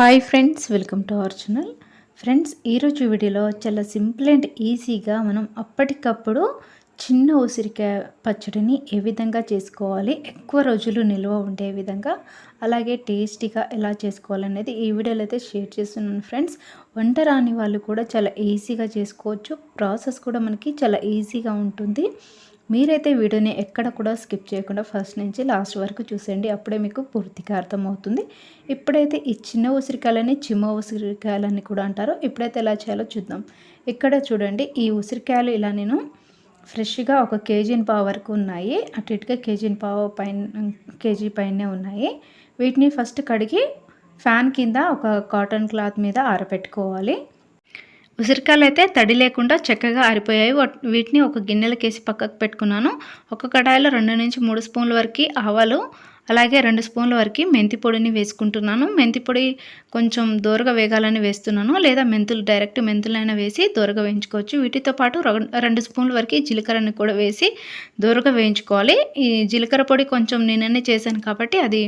Hi friends welcome to our channel friends ఈరోజు వీడియోలో చాలా సింపుల్ అండ్ ఈజీగా మనం అప్పటికప్పుడు చిన్న ఉసిరికాయ పచ్చడిని ఏ విధంగా చేసుకోవాలి ఎక్కువ రోజులు నిల్వ ఉండే విధంగా అలాగే టేస్టీగా ఎలా చేసుకోవాలనేది ఈ వీడియోలో అయితే షేర్ చేస్తున్నాను ఫ్రెండ్స్ వంట రాని వాళ్ళు కూడా చాలా ఈజీగా చేసుకోవచ్చు. ప్రాసెస్ కూడా మనకి చాలా ఈజీగా ఉంటుంది. మీరైతే వీడియోని ఎక్కడ కూడా స్కిప్ చేయకుండా ఫస్ట్ నుంచి లాస్ట్ వరకు చూసేయండి. అప్పుడే మీకు పూర్తిగా అర్థమవుతుంది. ఇప్పుడైతే ఈ చిన్న ఉసిరికాయలని చిమ్మ ఉసిరికాయలని కూడా అంటారు. ఇప్పుడైతే ఎలా చేయాలో చూద్దాం. ఇక్కడ చూడండి ఈ ఉసిరికాయలు ఇలా నేను ఫ్రెష్గా ఒక కేజీని పావు వరకు ఉన్నాయి. అటు ఇటుగా కేజీని పావు పైన కేజీ పైనే ఉన్నాయి. వీటిని ఫస్ట్ కడిగి ఫ్యాన్ కింద ఒక కాటన్ క్లాత్ మీద ఆరబెట్టుకోవాలి ఉసిరికాయలు అయితే తడి లేకుండా చక్కగా ఆరిపోయాయి. వీటిని ఒక గిన్నెలకేసి పక్కకు పెట్టుకున్నాను. ఒక కడాయిలో రెండు నుంచి మూడు స్పూన్ల వరకు ఆవాలు అలాగే రెండు స్పూన్ల వరకు మెంతి పొడిని వేసుకుంటున్నాను. మెంతి పొడి కొంచెం దూరగా వేగాలని వేస్తున్నాను లేదా మెంతులు డైరెక్ట్ మెంతులైనా వేసి దూరగా వేయించుకోవచ్చు. వీటితో పాటు రెండు స్పూన్ల వరకు జీలకర్రని కూడా వేసి దూరగా వేయించుకోవాలి. ఈ జీలకర్ర పొడి కొంచెం నేననే చేశాను కాబట్టి అది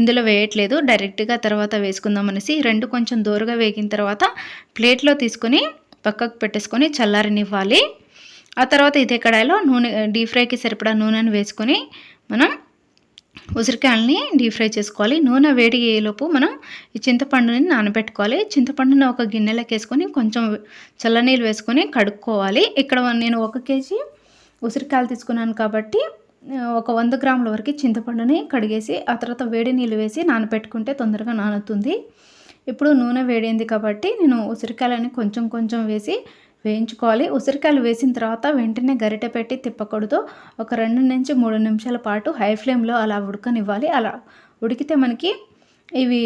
ఇందులో వేయట్లేదు. డైరెక్ట్గా తర్వాత వేసుకుందాం అనేసి రెండు కొంచెం దూరగా వేగిన తర్వాత ప్లేట్లో తీసుకొని పక్కకు పెట్టేసుకొని చల్లారనివ్వాలి. ఆ తర్వాత ఇదే కడాయిలో నూనె డీప్ ఫ్రైకి సరిపడా నూనెను వేసుకొని మనం ఉసిరికాయలని డీప్ ఫ్రై చేసుకోవాలి. నూనె వేడి అయ్యేలోపు మనం ఈ చింతపండుని నానబెట్టుకోవాలి. చింతపండుని ఒక గిన్నెలోకి వేసుకొని కొంచెం చల్లనీళ్ళు వేసుకొని కడుక్కోవాలి. ఇక్కడ నేను ఒక కేజీ ఉసిరికాయలు తీసుకున్నాను కాబట్టి ఒక వంద గ్రాముల వరకు చింతపండుని కడిగేసి ఆ తర్వాత వేడి నీళ్ళు వేసి నానబెట్టుకుంటే తొందరగా నానుతుంది. ఇప్పుడు నూనె వేడింది కాబట్టి నేను ఉసిరికాయలని కొంచెం కొంచెం వేసి వేయించుకోవాలి. ఉసిరికాయలు వేసిన తర్వాత వెంటనే గరిట పెట్టి తిప్పకూడదు. ఒక రెండు నుంచి మూడు నిమిషాల పాటు హై ఫ్లేమ్లో అలా ఉడకనివ్వాలి. అలా ఉడికితే మనకి ఇవి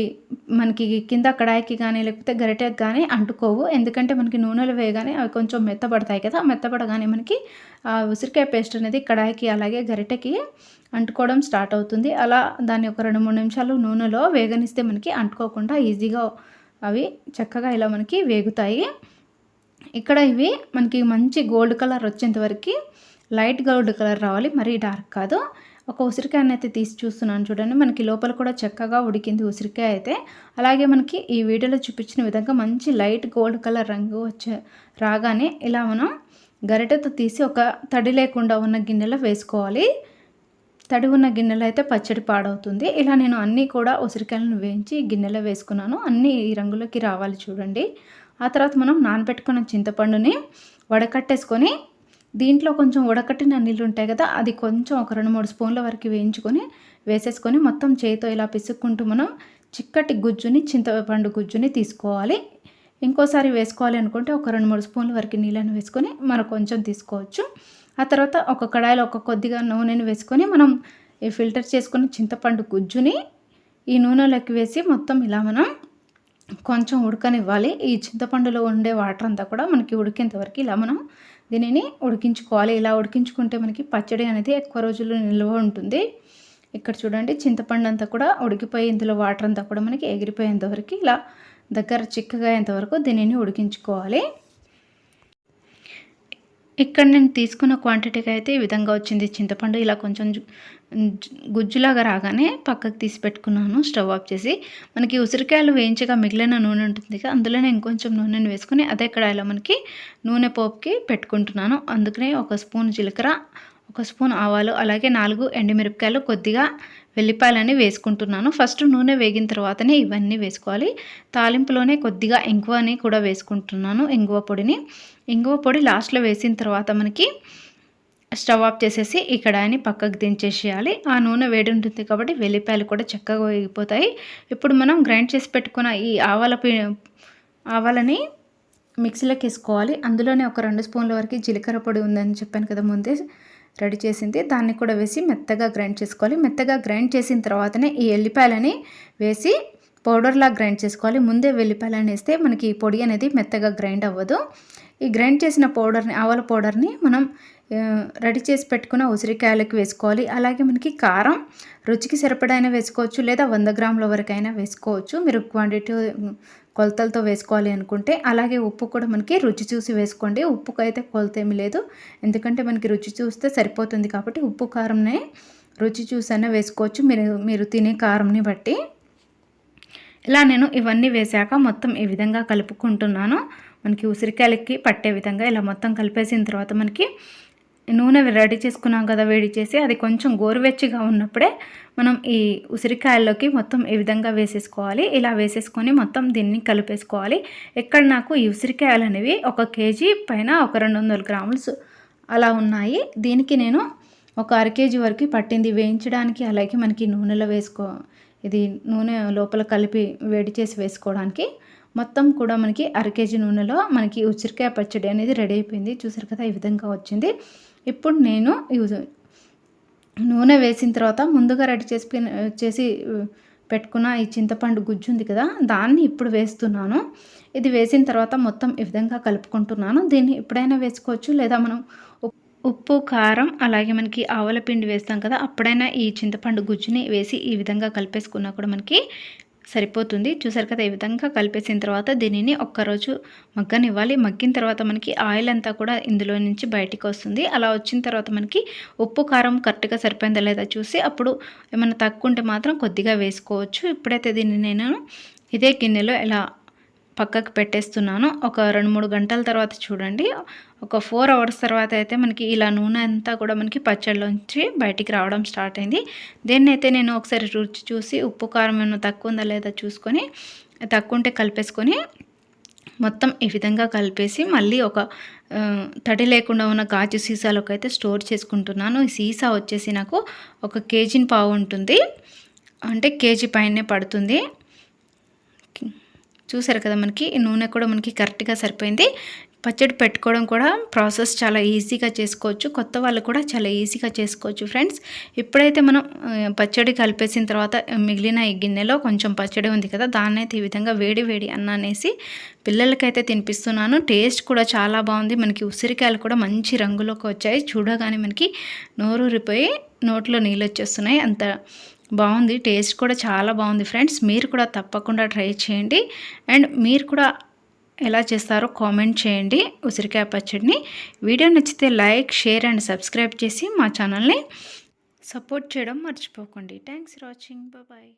మనకి కింద కడాయికి కానీ లేకపోతే గరిటెకి కానీ అంటుకోవు. ఎందుకంటే మనకి నూనెలు వేయగానే అవి కొంచెం మెత్తబడతాయి కదా. మెత్తబడగానే మనకి ఆ ఉసిరికాయ పేస్ట్ అనేది కడాయికి అలాగే గరిటెకి అంటుకోవడం స్టార్ట్ అవుతుంది. అలా దాన్ని ఒక రెండు మూడు నిమిషాలు నూనెలో వేగనిస్తే మనకి అంటుకోకుండా ఈజీగా అవి చక్కగా ఇలా మనకి వేగుతాయి. ఇక్కడ ఇవి మనకి మంచి గోల్డ్ కలర్ వచ్చేంత వరకు లైట్ గోల్డ్ కలర్ రావాలి. మరీ డార్క్ కాదు. ఒక ఉసిరికాయని అయితే తీసి చూస్తున్నాను చూడండి. మనకి లోపల కూడా చక్కగా ఉడికింది ఉసిరికాయ అయితే. అలాగే మనకి ఈ వీడియోలో చూపించిన విధంగా మంచి లైట్ గోల్డ్ కలర్ రంగు వచ్చే రాగానే ఇలా మనం గరిటెతో తీసి ఒక తడి లేకుండా ఉన్న గిన్నెలో వేసుకోవాలి. తడి ఉన్న గిన్నెలో అయితే పచ్చడి పాడవుతుంది. ఇలా నేను అన్నీ కూడా ఉసిరికాయలను వేయించి గిన్నెలో వేసుకున్నాను. అన్నీ ఈ రంగులోకి రావాలి చూడండి. ఆ తర్వాత మనం నానబెట్టుకున్న చింతపండుని వడకట్టేసుకొని దీంట్లో కొంచెం ఉడకట్టిన నీళ్ళు ఉంటాయి కదా అది కొంచెం ఒక రెండు మూడు స్పూన్ల వరకు వేయించుకొని వేసేసుకొని మొత్తం చేతితో ఇలా పిసుక్కుంటూ మనం చిక్కటి గుజ్జుని చింతపండు గుజ్జుని తీసుకోవాలి. ఇంకోసారి వేసుకోవాలి అనుకుంటే ఒక రెండు మూడు స్పూన్ల వరకు నీళ్ళని వేసుకొని మనం కొంచెం తీసుకోవచ్చు. ఆ తర్వాత ఒక కడాయిలో ఒక కొద్దిగా నూనెని వేసుకొని మనం ఈ ఫిల్టర్ చేసుకుని చింతపండు గుజ్జుని ఈ నూనెలోకి వేసి మొత్తం ఇలా మనం కొంచెం ఉడకనివ్వాలి. ఈ చింతపండులో ఉండే వాటర్ అంతా కూడా మనకి ఉడికేంత వరకు ఇలా మనం దీనిని ఉడికించుకోవాలి. ఇలా ఉడికించుకుంటే మనకి పచ్చడి అనేది ఎక్కువ రోజులు నిల్వ ఉంటుంది. ఇక్కడ చూడండి చింతపండు అంతా కూడా ఉడికిపోయి ఇందులో వాటర్ అంతా కూడా మనకి ఎగిరిపోయేంత వరకు ఇలా దగ్గర చిక్కగా అయ్యేంతవరకు దీనిని ఉడికించుకోవాలి. ఇక్కడ నేను తీసుకున్న క్వాంటిటీకి అయితే ఈ విధంగా వచ్చింది. చింతపండు ఇలా కొంచెం గుజ్జులాగా రాగానే పక్కకు తీసి పెట్టుకున్నాను. స్టవ్ ఆఫ్ చేసి మనకి ఉసిరికాయలు వేయించగా మిగిలిన నూనె ఉంటుంది కదా అందులోనే ఇంకొంచెం నూనెను వేసుకుని అదే కడాయిలో మనకి నూనె పోపుకి పెట్టుకుంటున్నాను. అందుకనే ఒక స్పూన్ జీలకర్ర ఒక స్పూన్ ఆవాలు అలాగే నాలుగు ఎండుమిరపకాయలు కొద్దిగా వెల్లిపాయలని వేసుకుంటున్నాను. ఫస్ట్ నూనె వేగిన తర్వాతనే ఇవన్నీ వేసుకోవాలి. తాలింపులోనే కొద్దిగా ఇంగువని కూడా వేసుకుంటున్నాను ఇంగువ పొడిని. ఇంగువ పొడి లాస్ట్లో వేసిన తర్వాత మనకి స్టవ్ ఆఫ్ చేసేసి ఈ కడాయిని పక్కకు దించేసేయాలి. ఆ నూనె వేడి ఉంటుంది కాబట్టి వెల్లిపాయలు కూడా చక్కగా వేగిపోతాయి. ఇప్పుడు మనం గ్రైండ్ చేసి పెట్టుకున్న ఈ ఆవాల ఆవాలని మిక్సీలోకి వేసుకోవాలి. అందులోనే ఒక రెండు స్పూన్ల వరకు జీలకర్ర పొడి ఉందని చెప్పాను కదా ముందే. రెడీ చేసింది. దాన్ని కూడా వేసి మెత్తగా గ్రైండ్ చేసుకోవాలి. మెత్తగా గ్రైండ్ చేసిన తర్వాతనే ఈ ఎల్లిపాయలని వేసి పౌడర్లా గ్రైండ్ చేసుకోవాలి. ముందే వెల్లిపాయలని వేస్తే మనకి ఈ పొడి అనేది మెత్తగా గ్రైండ్ అవ్వదు. ఈ గ్రైండ్ చేసిన పౌడర్ని ఆవల పౌడర్ని మనం రెడీ చేసి పెట్టుకున్న ఉసిరికాయలకు వేసుకోవాలి. అలాగే మనకి కారం రుచికి సరిపడైనా వేసుకోవచ్చు లేదా వంద గ్రాముల వరకైనా వేసుకోవచ్చు. మీరు క్వాంటిటీ కొలతలతో వేసుకోవాలి అనుకుంటే. అలాగే ఉప్పు కూడా మనకి రుచి చూసి వేసుకోండి. ఉప్పుకు అయితే కొలత ఏమి లేదు. ఎందుకంటే మనకి రుచి చూస్తే సరిపోతుంది కాబట్టి ఉప్పు కారంనే రుచి చూసైనా వేసుకోవచ్చు. మీరు మీరు తినే కారంని బట్టి. ఇలా నేను ఇవన్నీ వేశాక మొత్తం ఈ విధంగా కలుపుకుంటున్నాను. మనకి ఉసిరికాయలకి పట్టే విధంగా ఇలా మొత్తం కలిపేసిన తర్వాత మనకి నూనె రెడీ చేసుకున్నాం కదా వేడి చేసి. అది కొంచెం గోరువెచ్చిగా ఉన్నప్పుడే మనం ఈ ఉసిరికాయల్లోకి మొత్తం ఈ విధంగా వేసేసుకోవాలి? ఇలా వేసేసుకొని మొత్తం దీన్ని కలిపేసుకోవాలి. ఇక్కడ నాకు ఈ ఉసిరికాయలు అనేవి ఒక కేజీ పైన ఒక రెండు వందల గ్రాములు అలా ఉన్నాయి. దీనికి నేను ఒక అర కేజీ వరకు పట్టింది వేయించడానికి. అలాగే మనకి నూనెలో వేసుకో ఇది నూనె లోపల కలిపి వేడి చేసి వేసుకోవడానికి మొత్తం కూడా మనకి అర కేజీ నూనెలో మనకి ఉసిరికాయ పచ్చడి అనేది రెడీ అయిపోయింది. చూసారు కదా ఈ విధంగా వచ్చింది. ఇప్పుడు నేను నూనె వేసిన తర్వాత ముందుగా రెడీ చేసి చేసి పెట్టుకున్న ఈ చింతపండు గుజ్జు ఉంది కదా దాన్ని ఇప్పుడు వేస్తున్నాను. ఇది వేసిన తర్వాత మొత్తం ఈ విధంగా కలుపుకుంటున్నాను. దీన్ని ఎప్పుడైనా వేసుకోవచ్చు లేదా మనం ఉప్పు కారం అలాగే మనకి ఆవల పిండి వేస్తాం కదా అప్పుడైనా ఈ చింతపండు గుజ్జుని వేసి ఈ విధంగా కలిపేసుకున్నా కూడా మనకి సరిపోతుంది. చూసారు కదా ఈ విధంగా కలిపేసిన తర్వాత దీనిని ఒక్కరోజు మగ్గనివ్వాలి. మగ్గిన తర్వాత మనకి ఆయిల్ అంతా కూడా ఇందులో నుంచి బయటికి వస్తుంది. అలా వచ్చిన తర్వాత మనకి ఉప్పు కారం కరెక్ట్గా సరిపోయిందా లేదా చూసి అప్పుడు ఏమైనా తక్కువ ఉంటే మాత్రం కొద్దిగా వేసుకోవచ్చు. ఇప్పుడైతే దీన్ని నేను ఇదే గిన్నెలో ఇలా పక్కకు పెట్టేస్తున్నాను. ఒక రెండు మూడు గంటల తర్వాత చూడండి. ఒక ఫోర్ అవర్స్ తర్వాత అయితే మనకి ఇలా నూనె అంతా కూడా మనకి పచ్చళ్ళలోంచి బయటికి రావడం స్టార్ట్ అయింది. దీన్ని అయితే నేను ఒకసారి రుచి చూసి ఉప్పు కారం ఏమైనా తక్కువ ఉందా లేదా చూసుకొని తక్కువ ఉంటే కలిపేసుకొని మొత్తం ఈ విధంగా కలిపేసి మళ్ళీ ఒక తడి లేకుండా ఉన్న గాజు సీసాలోకి అయితే స్టోర్ చేసుకుంటున్నాను. ఈ సీసా వచ్చేసి నాకు ఒక కేజీని పావు ఉంటుంది. అంటే కేజీ పైనే పడుతుంది. చూసారు కదా మనకి నూనె కూడా మనకి కరెక్ట్గా సరిపోయింది. పచ్చడి పెట్టుకోవడం కూడా ప్రాసెస్ చాలా ఈజీగా చేసుకోవచ్చు. కొత్త వాళ్ళు కూడా చాలా ఈజీగా చేసుకోవచ్చు ఫ్రెండ్స్. ఇప్పుడైతే మనం పచ్చడి కలిపేసిన తర్వాత మిగిలిన ఈ గిన్నెలో కొంచెం పచ్చడి ఉంది కదా దాన్ని అయితే ఈ విధంగా వేడి వేడి అన్నానేసి పిల్లలకైతే తినిపిస్తున్నాను. టేస్ట్ కూడా చాలా బాగుంది. మనకి ఉసిరికాయలు కూడా మంచి రంగులోకి వచ్చాయి. చూడగానే మనకి నోరూరిపోయి నోట్లో నీళ్ళు వచ్చేస్తున్నాయి. అంత బాగుంది. టేస్ట్ కూడా చాలా బాగుంది ఫ్రెండ్స్. మీరు కూడా తప్పకుండా ట్రై చేయండి. అండ్ మీరు కూడా ఎలా చేస్తారో కామెంట్ చేయండి ఉసిరికాయ పచ్చడిని. వీడియో నచ్చితే లైక్ షేర్ అండ్ సబ్స్క్రైబ్ చేసి మా ఛానల్ని సపోర్ట్ చేయడం మర్చిపోకండి. Thanks for watching. బాయ్